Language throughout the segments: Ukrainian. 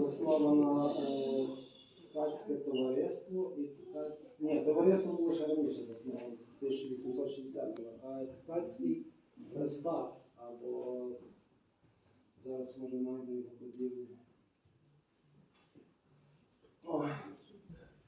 засновано е, ткацьке товариство і ткаць... Ні, товариство було ще раніше засновано, 1860 го а ткацький престат або зараз може знайду його будівлю.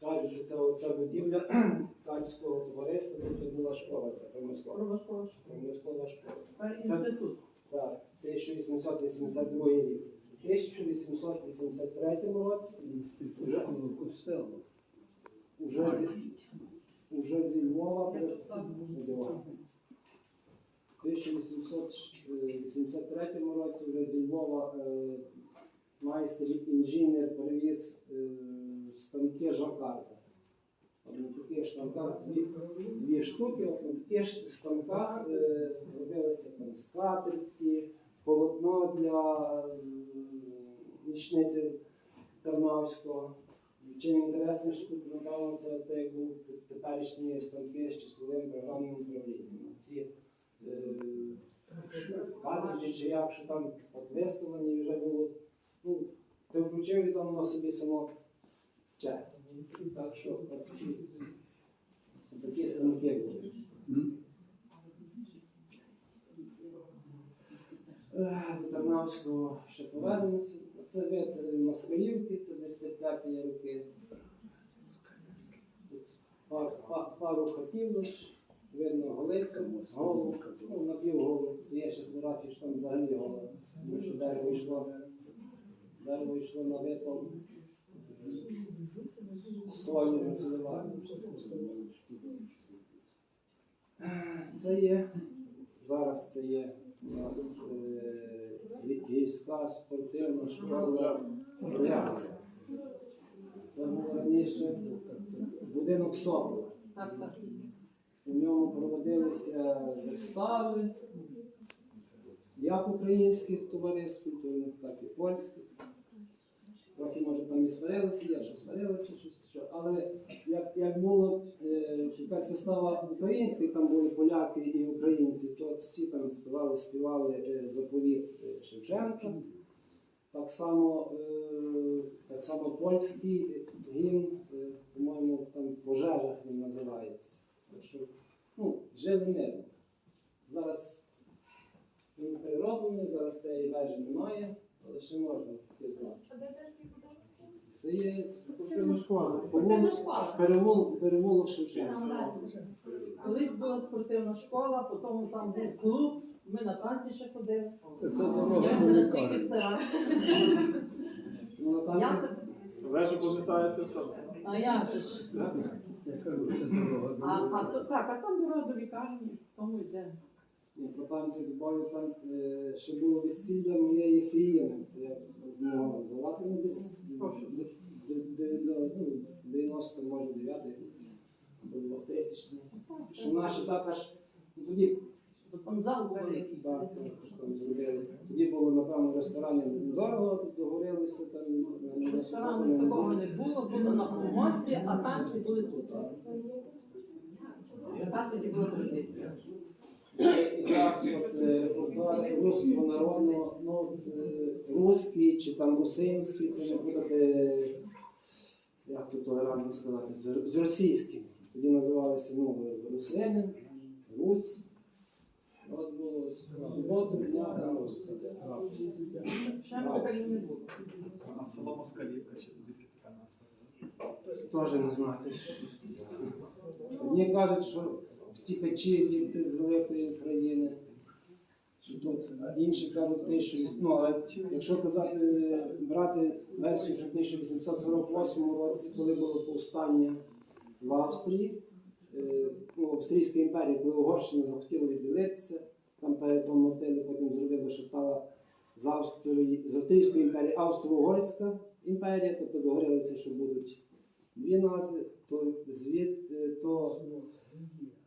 Кажуть, що це оця будівля ткацького товариства, тут була школа, це промислова. Промислова Промислова школа. школа. Інститут. Так, 1882 рік. У 1883 році вже, уже, зі, уже зі Львова Диван. У 1883 році вже зі Львова е, майстер інженер привіз е, станки Жакарда. От На таких дві, дві штуки, на таких станках е, робилися там скатерті, полотно для нічниці Тарнавського. Чим інтересне, що тут, напевно, це те, як був теперішні станки з числовим програмним управлінням. Ці е, картриджі чи як, що там виставлені вже було. Ну, ти включив і там воно собі само чек. Так що такі станки були. Е, До Тарнавського ще повернемося. Це вид Москалівки, це десь 30-ті роки. Пар, пар, пару хатів лиш, видно голицю, голову, ну, напів голову. Є ще фотографії, що там взагалі голова. Тому що дерево йшло, дерево йшло на випал. Солі називали. Це є, зараз це є у нас війська гірська спортивна школа «Орляна». Це був раніше будинок так. У ньому проводилися вистави, як українських товариств культурних, так і польських. Трохи, може, там і сварилися, я що сварилися, щось, що. але як, як було е, якась вистава українська, там були поляки і українці, то всі там співали, співали е, заповіт е, Шевченка. Так само, так само польський гімн, по-моєму, там пожежах він називається. Так що, ну, жили мирно. Зараз він перероблений, зараз цієї вежі немає, але ще можна пізнати. А де ці будинки? Це є Спортивна школа. перевол, переволок Шевченка. Там. Колись була спортивна школа, потім там був клуб, ми на танці ще ходили. Це Я дорога не настільки лікарні. стара. Ну, на Я танці, це- Ви ж пам'ятаєте це? А я же ж. Я кажу, це дорога до А, а, лікарні. то- так, а там дорога до лікарні, тому йде. Ні, по танці дбаю, там е, ще було весілля моєї фіїни. Це я одного звати, ну десь де- де- де- ну, 90, може 9 або 2000. Що наші також ну, тоді. Так. Тоді було, напевно, в ресторані дорого, договорилися там. на- Ресторану такого не було, було на помості, а танці були тут. Така тоді була традиція. Якраз е, репертуар народного, ну, е, русський чи там русинський, це не буде, е, як тут толерантно сказати, з, російським. Тоді називалися ну, русини, Русь. От було суботу, дня, було. А село Москалівка, чи звідки така назва? Теж не знати. Одні кажуть, що втікачі від з великої країни. Що тут, інші кажуть, те, що ну, але якщо казати, е, брати версію, що в 1848 році, коли було повстання в Австрії, е, ну, Австрійська імперія, коли Угорщина захотіла відділитися, там перепланували, потім зробили, що стала з, Австрії, з Австрійської імперії Австро-Угорська імперія, тобто договорилися, що будуть дві назви, то звід, е, то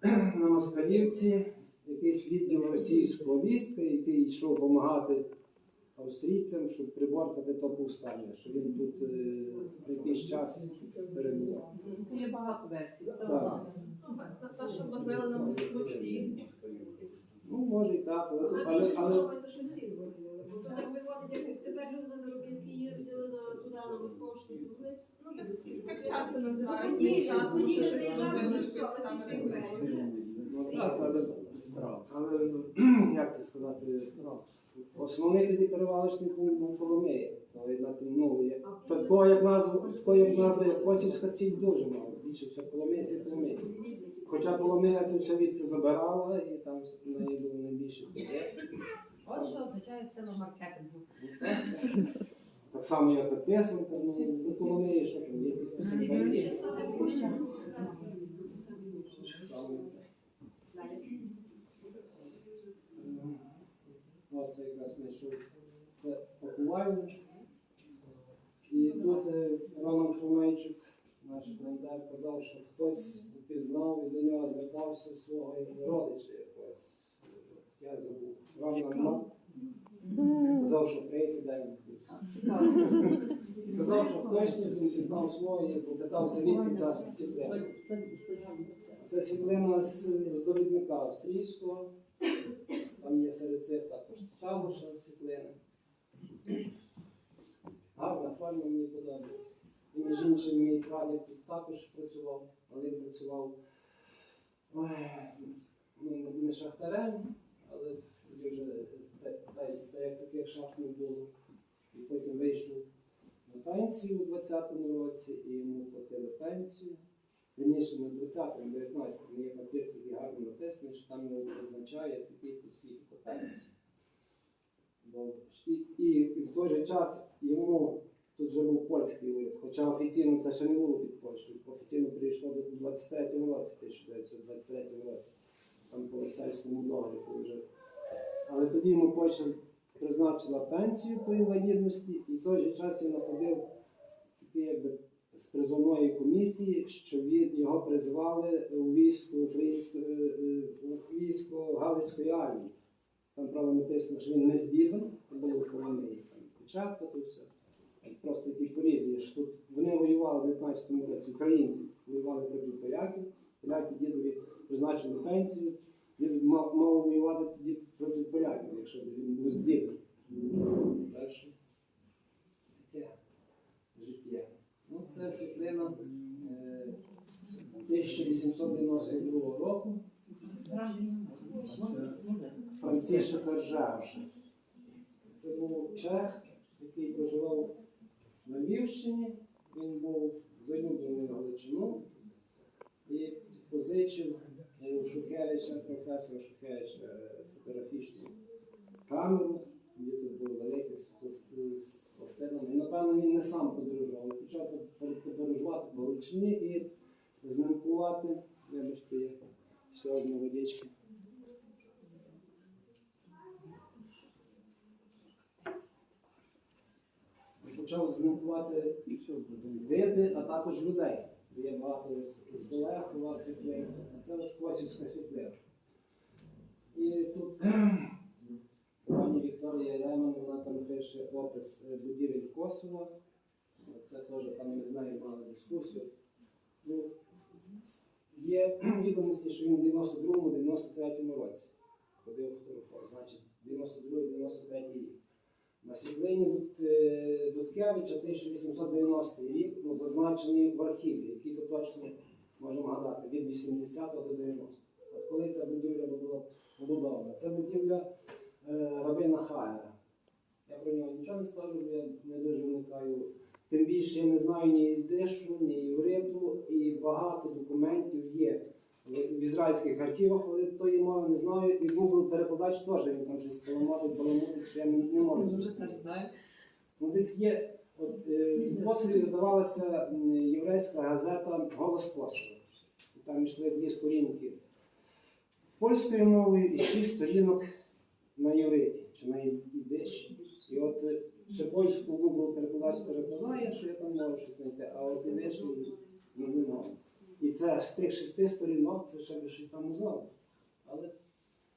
на Москалівці якийсь відділ російського війська, який йшов допомагати австрійцям, щоб приборкати то повстання, що він тут е, якийсь час перебував. Є багато версій. Це Так. нас. Ну, Це те, що базили на Москві. Ну, може і так, але, А але, більше але подобається, що сіль возили. Бо тут так виходить, як тепер люди на заробітки їздили на туди розкошні. Ну, так, так часто називають. Ну так, але, але як це сказати, основний тоді перевалочний пункт був Коломия. Ну, як- такого як назва, як назва, як Косівська сіль дуже мало. Більше все Коломийці, Коломийці. Хоча Коломия це все від це забирала, і там в неї було найбільше статей. От що означає сила маркетингу. Так само, як і писанка, ну, ну Коломиї, що там, якісь це. Оце якраз знайшов. Це пакування. І тут е, Роман Хромейчук, наш коментар, казав, що хтось впізнав і до нього звертався свого родича якогось. Я забув. Роман. Казав, що прийде день. Сказав, що хтось він пізнав свого і попитався звідки ця світлина. Це світлина з, з довідника австрійського. Там є серед цих також Савуша світлина. Гарна форма мені подобається. І між іншим мій прадід тут також працював, але він працював ой, ну, не шахтарем, але тоді вже та, та, та, як таких шахт не було. І потім вийшов на пенсію у 20-му році і йому платили пенсію. Вірніше не в 20-му, 19-му є папір такий гарно натисаний, що там його призначає такий то свій по пенсії. І, і, і в той же час йому тут вже був польський уряд, хоча офіційно це ще не було під Польщею. Офіційно прийшло до 23-му році, 1923 році, там по Версальському договорі вже. Але тоді йому Польща призначила пенсію по інвалідності, і в той же час він находив такий якби з призовної комісії, що він його призвали у військо української Галицької армії. Там правда написано, що він не здібен, це було Коломиї. Печатка, то все. Просто який колізії, що тут вони воювали в 19-му році, українці воювали проти поляків, поляки дідові призначили пенсію, дід мав, мав воювати тоді проти поляків, якщо б він був здібний. Дальше. Таке життя. Ну, це світлина е, 1892 року. Францішек Ржевша. Це був чех, який проживав на Львівщині. Він був залюблений Галичину і позичив Шухевича, професора Шухевича, фотографічну камеру. Де тут були великі з пластинами. І, напевно, він не сам подорожував, але почав подорожувати по Галичині і знімкувати. Вибачте, є ще одна водичка. Почав знімкувати види, а також людей. Є багато з- з Белехова світлин, а це от Косівська світлина. І тут пані Вікторія Реман, вона там пише опис будівель Косова. Це теж там ми з нею мали дискусію. Ну, є відомості, що він в 92-93 році ходив фотографував. 92-93 світлині Дудкевича 1890 рік ну, зазначений в архіві, який то точно можемо гадати, від 80 до 90. От коли ця будівля була побудована? Це будівля е, Рабина Хаєра. Я про нього нічого не скажу, бо я не дуже вникаю. Тим більше я не знаю ні ідишу, ні євриту, і багато документів є в ізраїльських архівах, але тої мови не знаю. І Google перекладач теж він там щось поламати, поламати, що я не, не можу. Ну, десь є. От, е, в Косові видавалася єврейська газета Голос Косова. Там йшли дві сторінки польською мовою і шість сторінок на євриті чи на ідиші. І от е, ще польську Google перекладач перекладає, що я там можу щось знайти, а от ідиш це з тих шести сторінок, це ще би щось там узнав. Але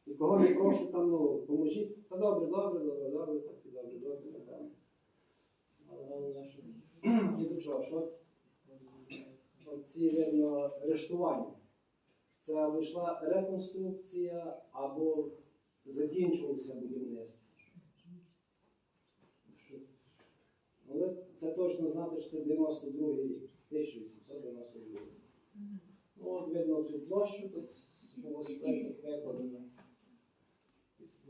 нікого не прошу там, ну, поможіть. Та добре, добре, добре, добре, так і добре, добре, напевно. Але головне, що і до чого, що ці видно арештування. Це або йшла реконструкція, або закінчувалося будівництво. Але це точно знати, що це 92 рік, 1892. Ну, от видно цю площу, тут було спектр викладено.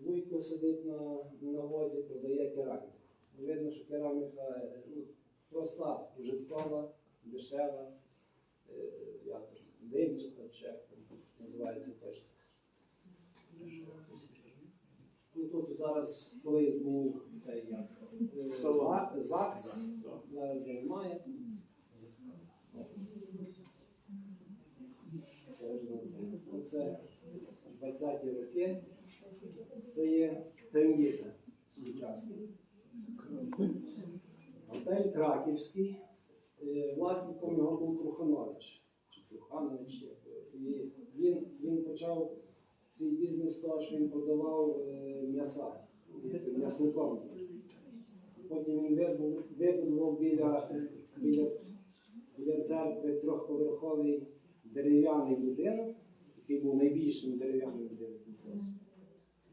Вуйко сидить на, на возі, продає кераміку. Видно, що кераміка е, ну, проста, ужиткова, дешева, е, димчата, чи як там називається точно. Ну, тут зараз колись був цей як, е, За- ЗАГС, зараз вже немає. Це вже на це. Ну, 20-ті роки. Це є Трембіта сучасний. Готель Краківський. Е, Власником його був Труханович. Чи Труханович. І він, він почав свій бізнес з того, що він продавав е, м'яса. М'ясником. Потім він вибудував біля, біля, біля церкви трьохповерховий дерев'яний будинок, який був найбільшим дерев'яним будинком. Фросі.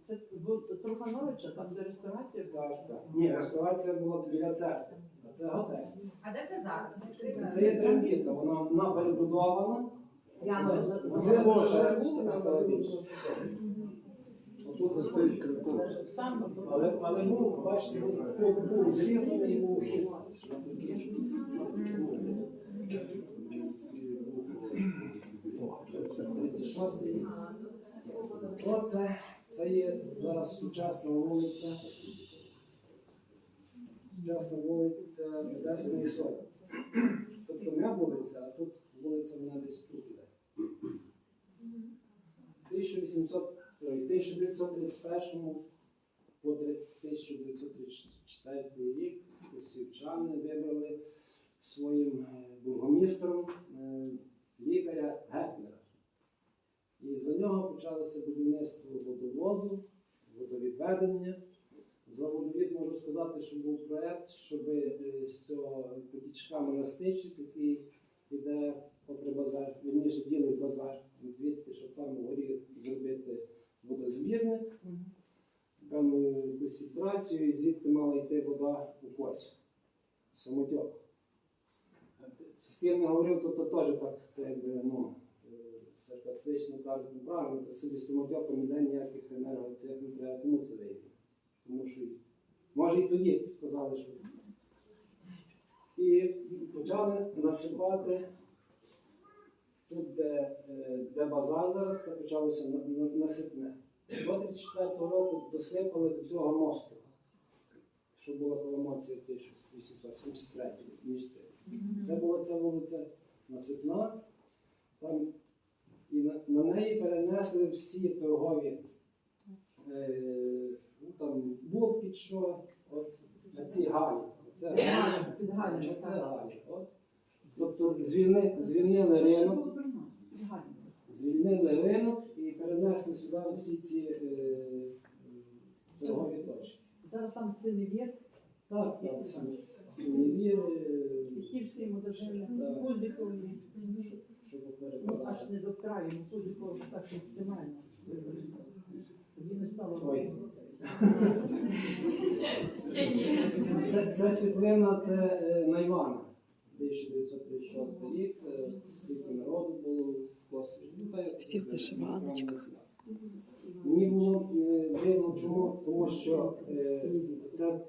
Це був Трухановича, там де ресторація була. Так, так. Ні, ресторація була біля церкви, а це готель. А де це зараз? Це є трембіта, вона, вона перебудована. Я Ну, не це знаю. вже стало більше. Отут, але, але був, бачите, був, зрізаний був вхід. Це 36-й рік. Оце, це є зараз сучасна вулиця. Сучасна вулиця Небесної Сотні. Тобто не вулиця, а тут вулиця вона десь тут іде. 1800, 1931 по 1934 рік освівчани вибрали своїм е, бургомістром е, лікаря Гетлера. І за нього почалося будівництво водоводу, водовідведення. За водовід можу сказати, що був проєкт, щоб е, з цього потічка монастичок, який іде попри базар, вірніше ділить базар, звідти, щоб там вгорі зробити водозбірник, там е, якусь фільтрацію, і звідти мала йти вода у косі, самотьок. З ким не говорив, то, то теж так, так якби, ну, е, саркастично кажуть, ну правильно, то собі самотьоком ніде ніяких енергоцих не треба, кому це вийде. Тому що, може і тоді сказали, що. І почали насипати тут, де, е, де базар зараз, це почалося на- на- насипне. До 34-го року досипали до цього мосту, що була коломація в 1873 між цим. Це була ця вулиця Насипна. Там, і на, на неї перенесли всі торгові е, ну, там, булки, що от на ці галі. Це галі. під Галією, Це так. галі. От. Тобто звільни, звільнили ринок, звільнили ринок і перенесли сюди всі ці е, е, торгові точки. Зараз там синевір, Так, так, синівіри, і ті всі модержини, Так. Кузікові. Щоб Ну, аж не до краю, ну Кузіков так максимально використав. Тоді не стало. Ой. Ще ні. Це, це світлина, це е, на Івана. 1936 рік, це скільки народу було в. Ну, та як Всі в вишиваночках. Мені було е, дивно, чому? Тому що е, ця, ця,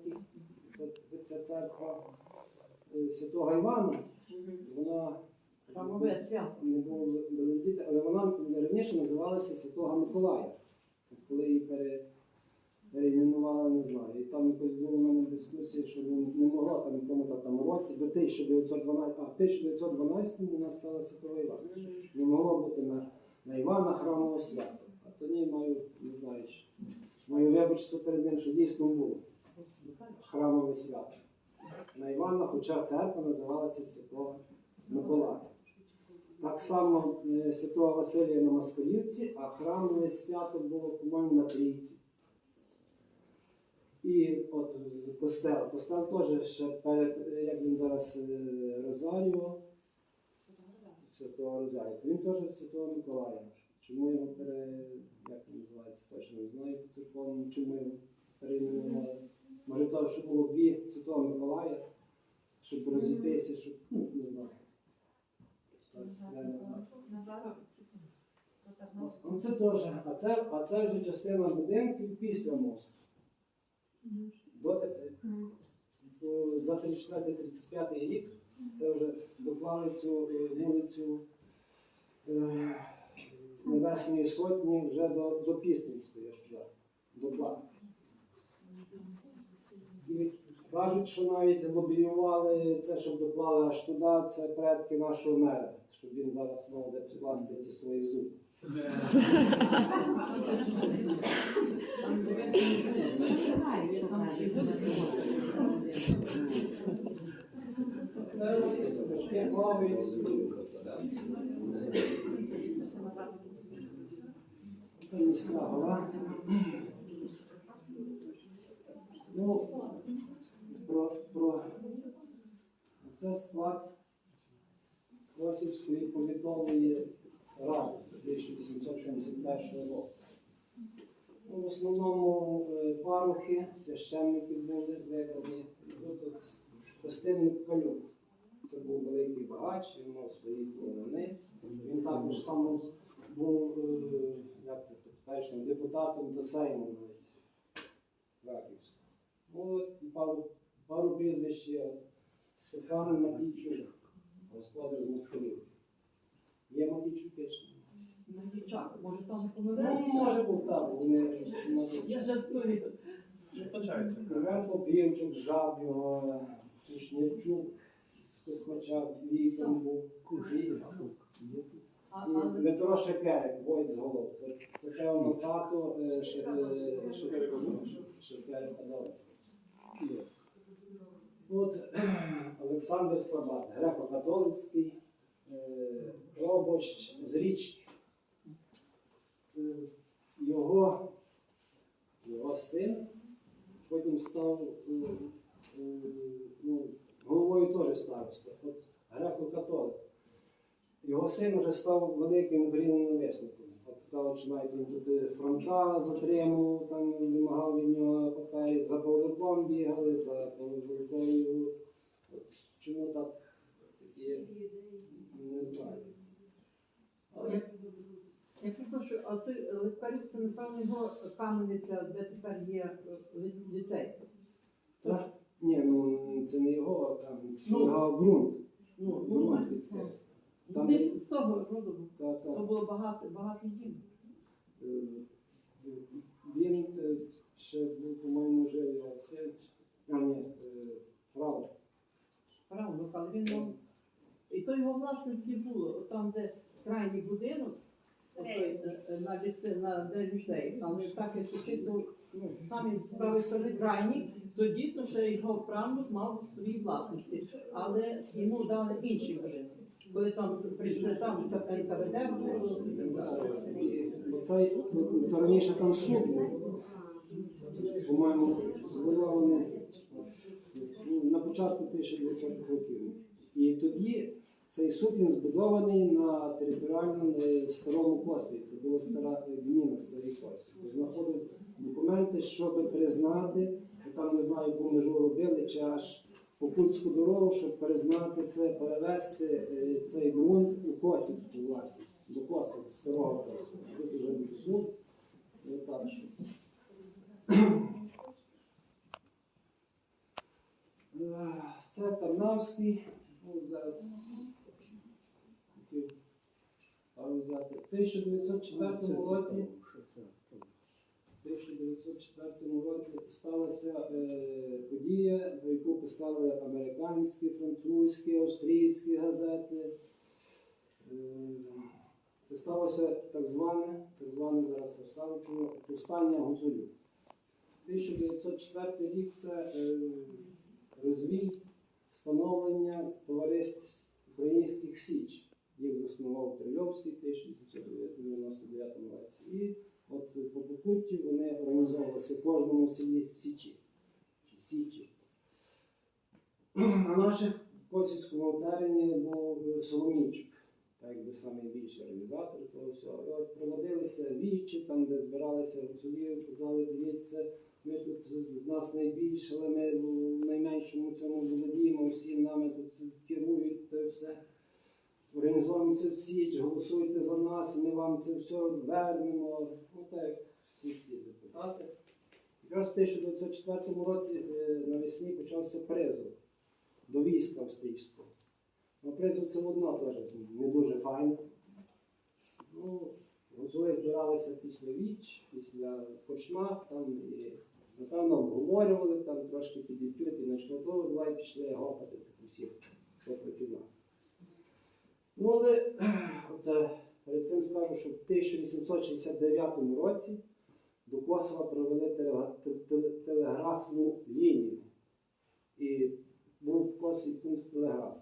ця церква е, Святого Івана, вона Храмове свято. не було Великдіти, але вона раніше називалася Святого Миколая. От коли її пере, не знаю. І там якось була у мене дискусія, що ну, не могла там якому-то там році до 1912, а в 1912 вона стала Святого Івана. Не могло бути на, на Івана храмове свято. А тоді маю, не знаю, маю вибачитися перед ним, що дійсно було храмове свято. На Івана, хоча церква називалася Святого Миколая. Так само е, Святого Василія на Москалівці, а храмове свято було, по-моєму, на Трійці. І от костел. Костел теж ще перед, як він зараз е, Розаріо, Святого Розарія. То він теж Святого Миколая. Чому його пере... як він називається, точно не знаю по церковному, чому його перейменували. Може того, що було дві Святого Миколая, щоб розійтися, щоб, ну, не знаю. Так, я не знаю. Назаровці. Ну, це теж, а це, а це вже частина будинків після мосту. До, до, за 34-35 рік. Це вже доклали цю е, вулицю е, Небесної Сотні вже до, до Пістинської аж туди, до Плати. І кажуть, що навіть лобіювали це, щоб доклали аж туди, це предки нашого мера, щоб він зараз мав де прикласти ті свої зуби. Це таке плавають. Це міська гора. Ну, про, це склад Косівської повідомої ради 1871 року. Ну, в основному е, парухи, священники були вибрані. Тут от Костинник Калюк. Це був великий багач, він мав свої племени. Він також сам був е, як теперішнім депутатом до Сейму навіть Раківського. От, і пару, пару прізвищ є. Стефан Матійчук, господар з Москалів. Є Матійчуки чи ні? Дівчата, може там Ну, може був так, бо вони Я жартую. Кривенко, Півчук, Жаб його, Кушнірчук, з Космача, Вікон був, Дмитро Шекерик, Войт з голов. Це, це певно тато е, Ше- От Олександр Сабат, греко-католицький, е, робощ з річки. Е, Його, його син потім став е, ну, головою теж староста. От греко-католик. Його син вже став великим україноненависником. От кажуть, що навіть він тут е, Франка затримав, там вимагав від нього папері, за Павликом бігали, за Павликою. От чому так такі, не знаю. Але я прошу, а ти Липарів, це напевно його камениця, де тепер є е, ліцей. Ні, ну це не його, там, це Ну. його ґрунт. ну, ну, Ґрунт від цього. Там- десь з того роду. Та, То було багато, багато дім. Е, Він е, ще був, по-моєму, його син. А, ні, е, правда. Правильно, але він мав. І то його власності було, там, де крайній будинок, е, е, на ліце, на де ліцей, але так як чисто, ну, самі з правої сторони крайній, то дійсно ще його правнук мав в своїй власності, але йому дали інший будинок. Коли там прийшли там НКВД, було, ну, то раніше там суд був. По-моєму, збудований ну, на початку 1900 років. І тоді цей суд він збудований на територіальному е, старому Косові. Це була стара гміна, старий Косів. Знаходив документи, щоб признати, там не знаю, яку межу робили, чи аж Покутську дорогу, щоб признати це, перевести е, цей ґрунт у Косівську власність, до Косова, старого Косова. Тут вже був суд. Що. Е, Це Тарнавський. Ну, зараз хотів пару взяти. В 1904 році. В 1904 році сталася е, подія, про яку писали американські, французькі, австрійські газети. Е, це сталося так зване, так зване зараз чому, повстання гуцулів. 1904 рік це е, розвій становлення товариств українських січ. Їх заснував Трильовський в 1899 році. От по Покутті вони організовувалися в кожному селі Січі. Чи Січі. На наших Косівському терені був Соломійчик. так якби найбільший організатор того всього. І от проводилися вічі, там, де збиралися гуцулі, казали, дивіться, ми тут в нас найбільше, але ми в найменшому цьому володіємо, всі нами тут керують те все. Організовуємо це січ, голосуйте за нас, ми вам це все вернемо. Ну так, як всі ці депутати. Якраз в 1904 році е, навесні почався призов до війська австрійського. Ну, призов це одно теж не дуже файно. Ну, гуцули збиралися після віч, після корчма, там і, напевно, обговорювали, там трошки підійдуть і того, давай пішли гопати цих усіх, хто проти нас. Ну, але це, перед цим скажу, що в 1869 році до Косова провели телеграфну лінію. І був в Косові пункт телеграфу.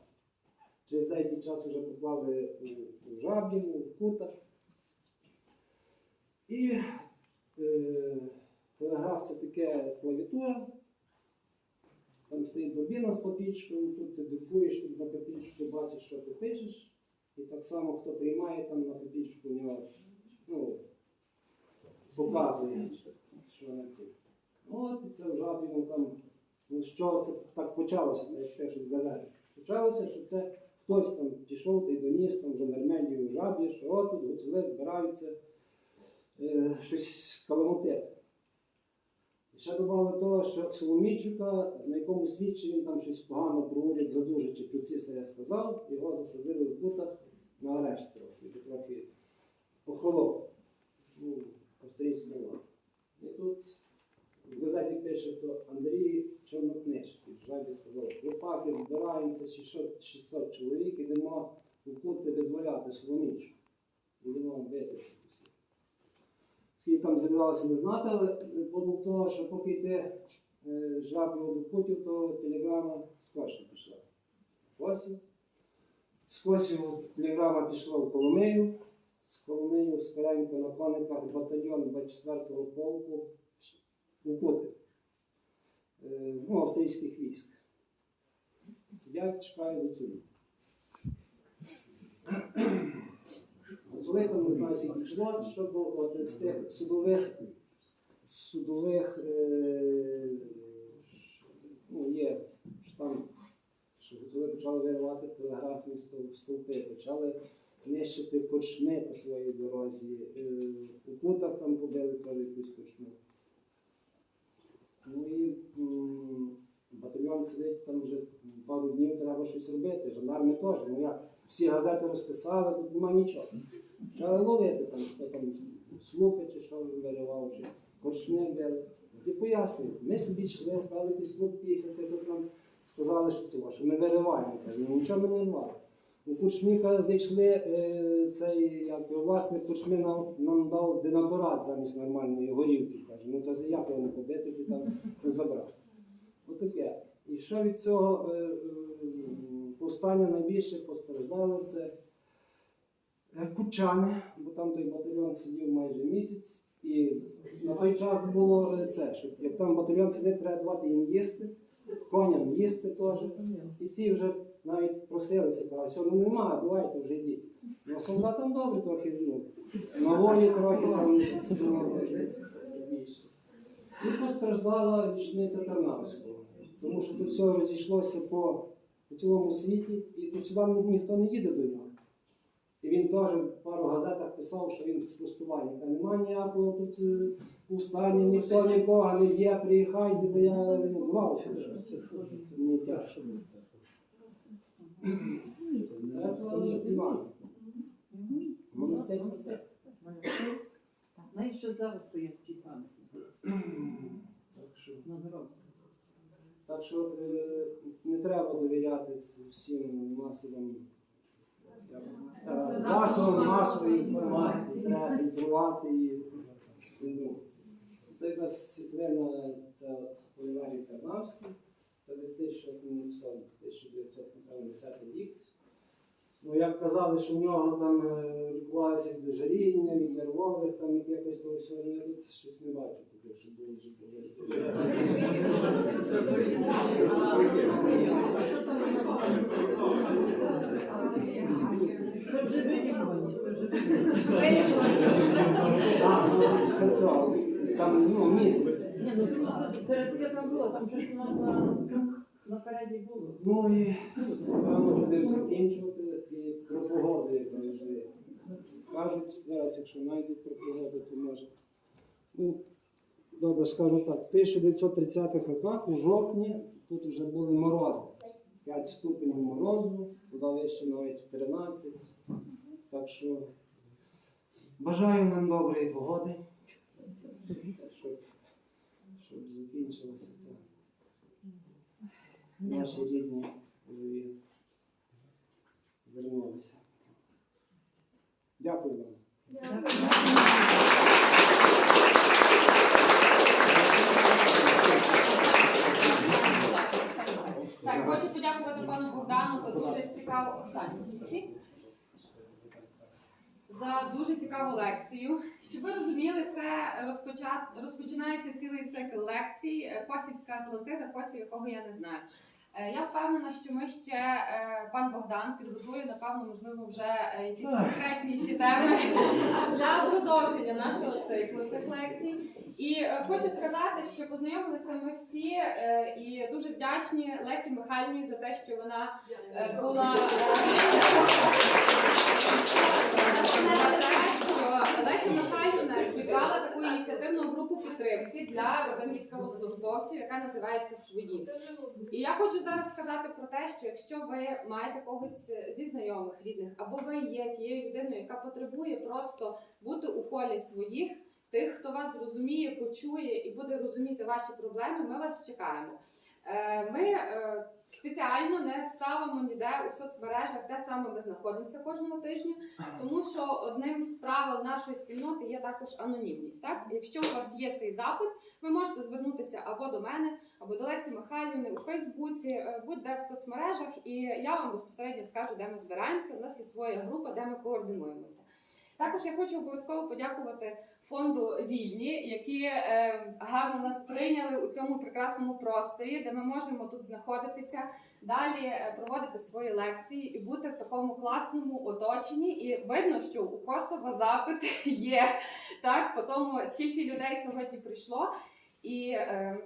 Через деякий час вже поклали у, у Жаб'їну, в Кутах. І е, телеграф це таке клавіатура. Там стоїть бобіна з папічкою, тут ти друкуєш, тут на папічку бачиш, що ти пишеш. І так само, хто приймає, там на папічку у нього ну, показує, що на ці. От і це в жабі, там, ну, що це так почалося, як пишуть в газеті. Почалося, що це хтось там пішов та й доніс там жандармерію в жабі, що от гуцули збираються е, щось каламутити. Ще додали того, що Соломійчука, на якому свідчі він там щось погано про уряд задуже чи про цісаря сказав, його засадили в кутах на арешт трохи, бо трохи охолов. Ну, австрійська влада. І тут в газеті пише, що Андрій Чорнокнижки, жабі сказав, хлопаки збираємося 600, 600 чоловік, ідемо у кути визволяти Соломічу. Будемо бити цих усіх. Скільки там зібралося не знати, але подумав того, що поки йти е, жабі до путів, то телеграма з пішла. Косів. З телеграма пішла в Коломию. З Коломию скоренько на кониках батальйон 24-го полку у Кути. Е, Ну, австрійських військ. Сидять, чекають гуцулів. Гуцули там не знаю, скільки пішло, щоб от з тих судових судових е, ну, є ж там, що почали виривати телеграфні стов- стовпи, почали нищити корчми по своїй дорозі. Е, У кутах там побили теж якусь корчму. Ну і батальйон сидить там вже пару днів, треба щось робити. Жандарми теж. Ну як всі газети розписали, тут нема нічого. Треба ловити там, хто там слупи чи що виривав, чи корчми били. І пояснюють, ми собі йшли, стали слуп пісяти, тут нам сказали, що це ваше. Ми вириваємо. Ну нічого ми не рвали. У кучмі, каже, зайшли е, цей як його власник кучми нам, нам дав денатурат замість нормальної горілки. Каже, ну то як його не побити, ти там забрати. Отаке. І що від цього е, е, повстання найбільше постраждали це кучани, бо там той батальйон сидів майже місяць. І на той час було це, що як там батальйон сидить, треба давати їм їсти, коням їсти теж. І ці вже навіть просилися, кажуть, все, ну нема, давайте вже йдіть. Ну, солдатам добре трохи, ну, на волі трохи там ну, більше. І постраждала річниця Тарнавського, тому що це все розійшлося по, цілому світі, і тут сюди ніхто не їде до нього. І він теж в пару газетах писав, що він спростування. Каже, нема ніякого тут е, повстання, ніхто нікого не б'є, приїхайте, бо я ну, мав, що не тяжко. Монастирська церква. Знаєш, що зараз стоять ті пам'ятники Так що, е, не треба довіряти всім масовим як, е, засобам масової інформації. Треба фільтрувати і ну, це якраз світлина, це от Валерій Тарнавський. Це десь те, що він написав 1910 рік. Ну, Як казали, що в нього там е, лікувалися від дожаріння, від нервових, там якось того всього я тут щось не бачу, поки що було вже Це вже вирівнювання, це вже ну, Там ну, місяць. Ні, ну тут терапія там була, було. Ну і рано будемо закінчувати і про погоду, як завжди. Кажуть, зараз, якщо знайдуть про погоду, то може. Ну, добре, скажу так. В 1930-х роках у жовтні тут вже були морози. 5 ступенів морозу, вода вище навіть 13. Так що бажаю нам доброї погоди, закінчилося це. Наші рідні живі вернулися. Дякую вам. Так, хочу подякувати пану Богдану за дуже цікаву останню. За дуже цікаву лекцію. Щоб ви розуміли, це розпочат... розпочинається цілий цикл лекцій е, Косівська Атлантида, Косів, якого я не знаю. Е, Я впевнена, що ми ще е, пан Богдан підготує, напевно, можливо, вже якісь конкретніші теми для продовження нашого циклу цих лекцій. І хочу сказати, що познайомилися ми всі і дуже вдячні Лесі Михайлівні за те, що вона була Леся Михайлівна зібрала таку ініціативну групу підтримки для військовослужбовців, яка називається Свої. І я хочу зараз сказати про те, що якщо ви маєте когось зі знайомих рідних, або ви є тією людиною, яка потребує просто бути у колі своїх, тих, хто вас зрозуміє, почує і буде розуміти ваші проблеми, ми вас чекаємо. Е, Ми е, спеціально не ставимо ніде у соцмережах, де саме ми знаходимося кожного тижня, тому що одним з правил нашої спільноти є також анонімність. Так, якщо у вас є цей запит, ви можете звернутися або до мене, або до Лесі Михайлівни у Фейсбуці, е, будь-де в соцмережах, і я вам безпосередньо скажу, де ми збираємося. У нас є своя група, де ми координуємося. Також я хочу обов'язково подякувати фонду Вільні, які е, гарно нас прийняли у цьому прекрасному просторі, де ми можемо тут знаходитися, далі е, проводити свої лекції і бути в такому класному оточенні. І видно, що у Косова запит є так, по тому, скільки людей сьогодні прийшло. І е,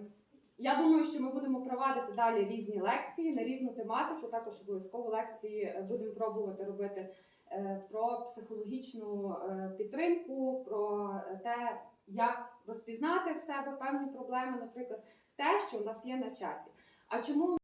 я думаю, що ми будемо провадити далі різні лекції на різну тематику. Також обов'язково лекції будемо пробувати робити про психологічну е, підтримку, про те, як розпізнати в себе певні проблеми, наприклад, те, що в нас є на часі. А чому